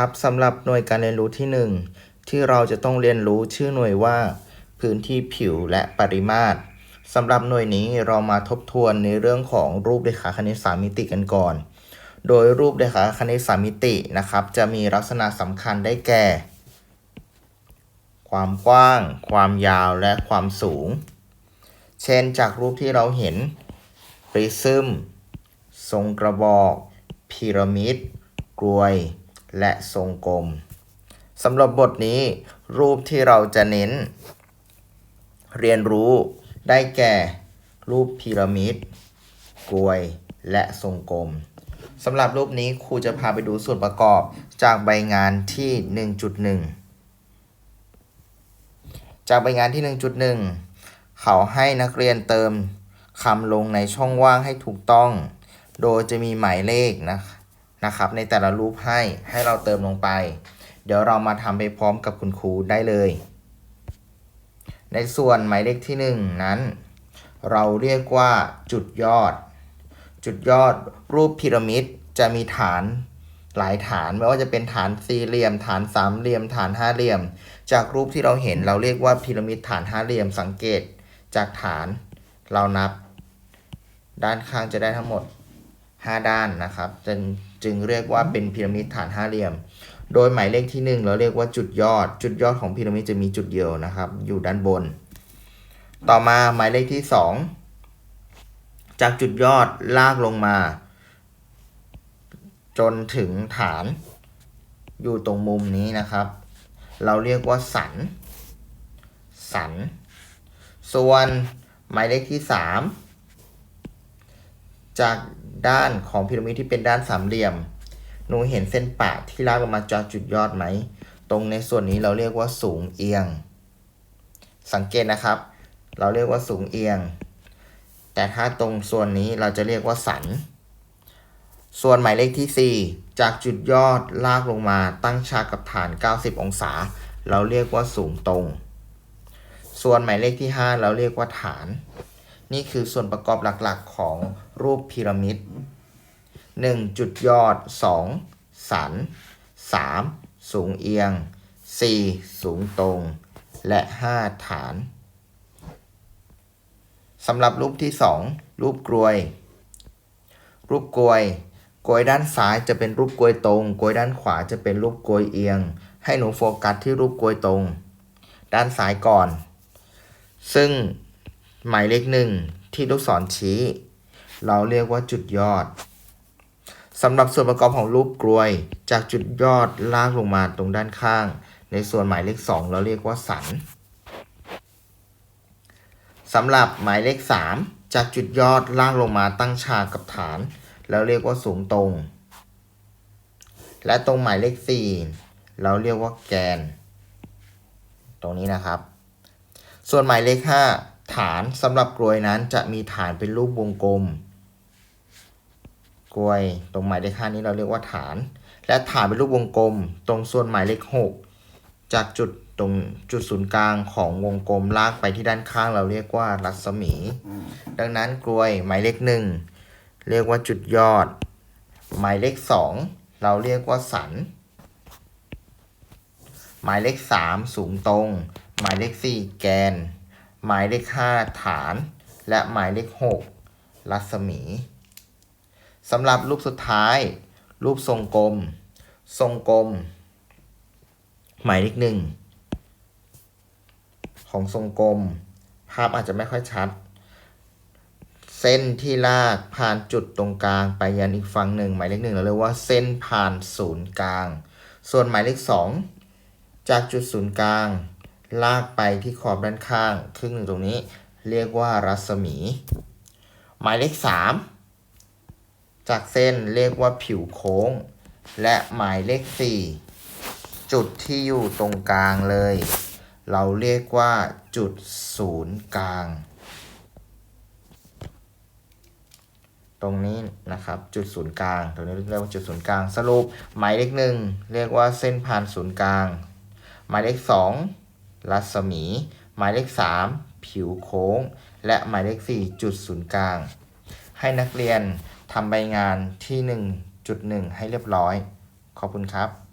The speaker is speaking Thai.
ครับสำหรับหน่วยการเรียนรู้ที่ 1 ที่เราจะต้องเรียนรู้ชื่อหน่วยว่า พื้นที่ผิวและปริมาตรสำหรับหน่วยนี้เรามาทบทวนในเรื่องของรูปเรขาคณิตสามมิติกันก่อน โดยรูปเรขาคณิตสามมิตินะครับ จะมีลักษณะสำคัญได้แก่ ความกว้าง ความยาวและความสูง เช่นจากรูปที่เราเห็นปริซึม ทรงกระบอก พีระมิด กลวย และทรงกลมสำหรับบทนี้ รูปที่เราจะเน้น เรียนรู้ได้แก่ รูปพีระมิดกลวย และทรงกลมสำหรับรูปนี้ครูจะพาไปดูส่วนประกอบจากใบงานที่ 1.1 จากใบงานที่ 1.1 เขาให้นักเรียนเติมคำลงในช่องว่างให้ถูกต้อง โดยจะมีหมายเลขนะ นะครับ ในแต่ละรูปให้ให้เราเติมลงไป เดี๋ยวเรามาทำไปพร้อมกับคุณครูได้เลย ในส่วนหมายเลขที่ 1 นั้น เราเรียกว่าจุดยอด จุดยอดรูปพีระมิดจะมีฐานหลายฐานไม่ว่าจะเป็นฐานสี่เหลี่ยม ฐานสามเหลี่ยม ฐานห้าเหลี่ยม จากรูปที่เราเห็นเราเรียกว่าพีระมิดฐานห้าเหลี่ยมสังเกต จากฐานเรานับ ด้านข้างจะได้ทั้งหมด 5 ด้านนะครับจึง จึงเรียกว่าเป็นพีระมิดฐานห้าเหลี่ยม โดยหมายเลขที่ 1 เราเรียกว่าจุดยอด จุดยอดของพีระมิดจะมีจุดเดียวนะครับ อยู่ด้านบน ต่อมาหมายเลขที่ 2 จากจุดยอดลากลงมา จนถึงฐาน อยู่ตรงมุมนี้นะครับ เราเรียกว่าสัน สัน ส่วนหมายเลขที่ 3 จาก ด้านของพีระมิดที่เป็นด้านสามเหลี่ยม หนูเห็นเส้นปะที่ลากลงมาจากจุดยอดไหม ตรงในส่วนนี้เราเรียกว่าสูงเอียง สังเกตนะครับ เราเรียกว่าสูงเอียง แต่ถ้าตรงส่วนนี้เราจะเรียกว่าสัน ส่วนหมายเลขที่ 4 จากจุดยอดลากลงมาตั้งฉากกับฐาน 90 องศา เราเรียกว่าสูงตรง ส่วนหมายเลขที่ 5 เราเรียกว่าฐาน นี่คือส่วนประกอบหลักๆของรูปพีระมิด 1 จุดยอด 2 สัน 3 สูงเอียง 4 สูงตรง และ 5 ฐานสำหรับรูปที่ 2 รูปกลวย รูปกลวยกลวยด้านซ้ายจะเป็นรูปกลวยตรงกลวยด้านขวาจะเป็นรูปกลวยเอียง ให้หนูโฟกัสที่รูปกลวยตรง ด้านซ้ายก่อน ซึ่ง หมายเลขหนึ่งที่ลูกศรชี้ เราเรียกว่าจุดยอดสำหรับส่วนประกอบของรูปกลวย จากจุดยอดลากลงมาตรงด้านข้าง ในส่วนหมายเลขสองเราเรียกว่าสันสำหรับหมายเลข3จากจุดยอดลากลงมาตั้งฉากกับฐาน แล้วเรียกว่าสูงตรง และตรงหมายเลข4เราเรียกว่าแกน ตรงนี้นะครับ ส่วนหมายเลข5 ฐานสำหรับกลวยนั้นจะมีฐานเป็นรูปวงกลม กลวยตรงหมายเลข5นี้เราเรียกว่าฐาน และฐานเป็นรูปวงกลม ตรงส่วนหมายเลข6จากจุดตรงจุดศูนย์กลางของวงกลมลากไปที่ด้านข้างเราเรียกว่ารัศมี ดังนั้นกลวยหมายเลขหนึ่งเรียกว่าจุดยอด หมายเลขสองเราเรียกว่าสัน หมายเลขสามสูงตรง หมายเลขสี่แกน หมายเลขห้าฐาน และหมายเลขหกรัศมีสำหรับรูปสุดท้าย รูปทรงกลม ทรงกลม หมายเลขหนึ่งของทรงกลม ภาพอาจจะไม่ค่อยชัด เส้นที่ลากผ่านจุดตรงกลางไปยันอีกฝั่งหนึ่งหมายเลขหนึ่งเราเรียกว่าเส้นผ่านศูนย์กลาง ส่วนหมายเลขสองจากจุดศูนย์กลาง ลากไปที่ขอบด้านข้าง ครึ่งหนึ่งตรงนี้ เรียกว่ารัศมี หมายเลขสามจากเส้นเรียกว่าผิวโค้ง และหมายเลขสี่จุดที่อยู่ตรงกลางเลย เราเรียกว่าจุดศูนย์กลาง ตรงนี้นะครับจุดศูนย์กลางตรงนี้เรียกว่าจุดศูนย์กลางสรุปหมายเลขหนึ่งเรียกว่าเส้นผ่านศูนย์กลาง หมายเลขสอง รัศมี หมายเลขสามผิวโค้ง และหมายเลขสี่จุดศูนย์กลาง ให้นักเรียนทำใบงานที่ 1.1 ให้เรียบร้อย ขอบคุณครับ